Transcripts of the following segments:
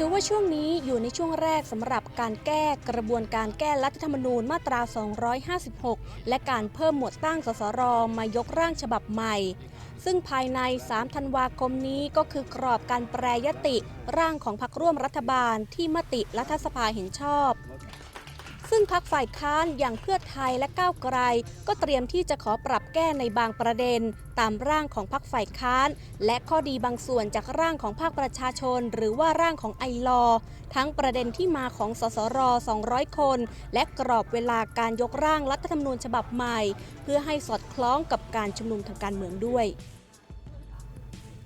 ถือว่าช่วงนี้อยู่ในช่วงแรกสำหรับการแก้กระบวนการแก้รัฐธรรมนูญมาตรา 256 และการเพิ่มหมวดตั้งสสรมายกร่างฉบับใหม่ ซึ่งภายใน 3 ธันวาคมนี้ก็คือกรอบการแปรยติร่างของพรรคร่วมรัฐบาลที่มติรัฐสภาเห็นชอบ ซึ่งพักฝ่ายค้านอย่างเพื่อไทยและก้าวไกล ก็เตรียมที่จะขอปรับแก้ในบางประเด็น ตามร่างของพักฝ่ายค้าน และข้อดีบางส่วนจากร่างของภาคประชาชน หรือว่าร่างของไอลอ ทั้งประเด็นที่มาของสสร 200 คน และกรอบเวลาการยกร่างรัฐธรรมนูญฉบับใหม่ เพื่อให้สอดคล้องกับการชุมนุมทางการเมืองด้วย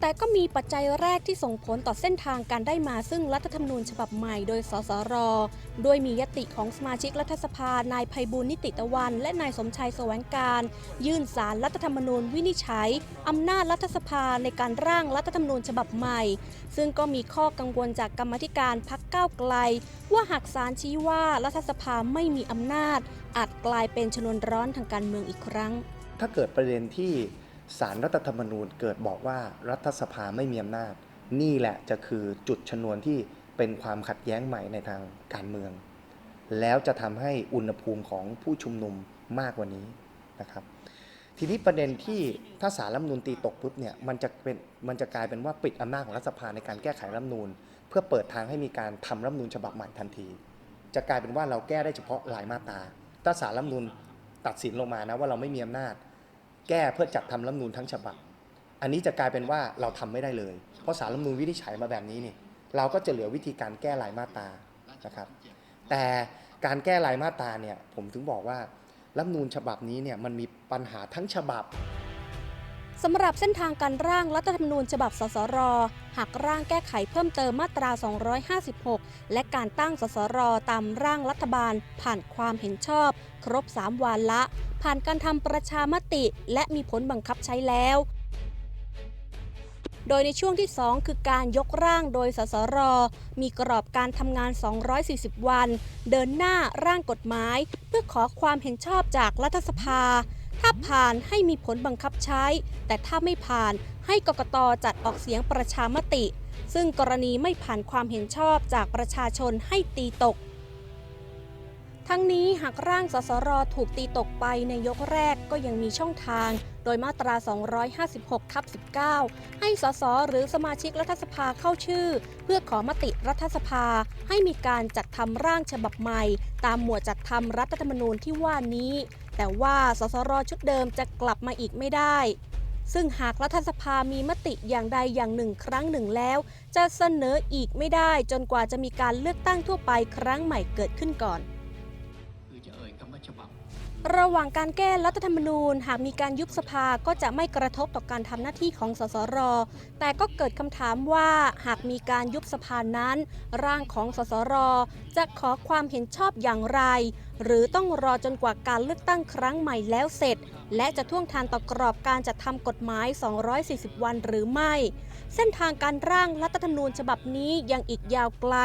แต่ก็มีปัจจัยแรกที่ส่งผลต่อเส้นทางการได้มาซึ่งรัฐธรรมนูญฉบับใหม่โดย สสร โดยมียติของสมาชิกรัฐสภา นายภัยบูลนิติตะวัน และนายสมชัยแสวงการ ยื่นสารรัฐธรรมนูญวินิจฉัย อำนาจรัฐสภาในการร่างรัฐธรรมนูญฉบับใหม่ ซึ่งก็มีข้อกังวลจากกรรมธิการพักก้าวไกล ว่าหากศาลชี้ว่ารัฐสภาไม่มีอำนาจ อาจกลายเป็นชนวนร้อนทางการเมืองอีกครั้ง ถ้าเกิดประเด็นที่ สารรัฐธรรมนูญเกิดบอกว่ารัฐสภาไม่มีอำนาจ นี่แหละจะคือจุดชนวนที่เป็นความขัดแย้งใหม่ในทางการเมือง แล้วจะทำให้อุณหภูมิของผู้ชุมนุมมากกว่านี้นะครับ ทีนี้ประเด็นที่ถ้าสารรัฐธรรมนูญตีตกปุ๊บเนี่ยมันจะเป็นมันจะกลายเป็นว่าปิดอำนาจของรัฐสภาในการแก้ไขรัฐธรรมนูญเพื่อเปิดทางให้มีการทำรัฐธรรมนูญฉบับใหม่ทันที จะกลายเป็นว่าเราแก้ได้เฉพาะรายมาตราถ้าสารรัฐธรรมนูญตัดสินลงมานะว่าเราไม่มีอำนาจ แก้เพื่อจัดทำรัฐมนูนทั้งฉบับ อันนี้จะกลายเป็นว่าเราทำไม่ได้เลย เพราะสารรัฐมนูนวินิจฉัยมาแบบนี้นี่เราก็จะเหลือวิธีการแก้รายมาตรานะครับ แต่การแก้รายมาตราเนี่ยผมถึงบอกว่ารัฐมนูนฉบับนี้เนี่ยมันมีปัญหาทั้งฉบับ สำหรับเส้นทางการร่างรัฐธรรมนูญฉบับสสร หากร่างแก้ไขเพิ่มเติมมาตรา 256 และการตั้งสสร ตามร่างรัฐบาล ผ่านความเห็นชอบ ครบ 3 วาระผ่านการทำประชามติ และมีผลบังคับใช้แล้ว โดยในช่วงที่ 2 คือการยกร่างโดยสสร มีกรอบการทำงาน 240 วัน เดินหน้าร่างกฎหมาย เพื่อขอความเห็นชอบจากรัฐสภา ถ้าผ่านให้มีผลบังคับใช้ แต่ถ้าไม่ผ่านให้กกตจัดออกเสียงประชามติ ซึ่งกรณีไม่ผ่านความเห็นชอบจากประชาชนให้ตีตก ทั้งนี้หากร่างสสรถูกตีตกไปในยกแรกก็ยังมีช่องทาง โดยมาตรา 256ทับ19 ให้สสหรือสมาชิกรัฐสภาเข้าชื่อ เพื่อขอมติรัฐสภาให้มีการจัดทำร่างฉบับใหม่ ตามหมวดจัดทำรัฐธรรมนูญที่ว่านี้ แต่ว่าสสรชุดเดิมจะกลับมาอีกไม่ได้ ซึ่งหากรัฐสภามีมติอย่างใดอย่างหนึ่งครั้งหนึ่งแล้ว จะเสนออีกไม่ได้จนกว่าจะมีการเลือกตั้งทั่วไปครั้งใหม่เกิดขึ้นก่อน ระหว่างการแก้รัฐธรรมนูญหากมีการยุบสภาก็จะไม่กระทบต่อการทำหน้าที่ของสสร แต่ก็เกิดคำถามว่าหากมีการยุบสภานั้น ร่างของสสร จะขอความเห็นชอบอย่างไร หรือต้องรอจนกว่าการเลือกตั้งครั้งใหม่แล้วเสร็จ และจะท่วงทานต่อกรอบการจัดทำกฎหมาย 240 วันหรือไม่ เส้นทางการร่างรัฐธรรมนูญฉบับนี้ยังอีกยาวไกล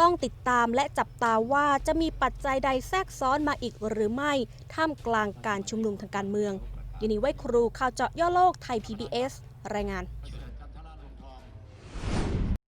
ต้องติดตามและจับตาว่าจะมีปัจจัยใดแทรกซ้อนมาอีกหรือไม่ ท่ามกลางการชุมนุมทางการเมืองยินดีไว้ครูข่าวเจาะย่อโลกไทย PBS รายงาน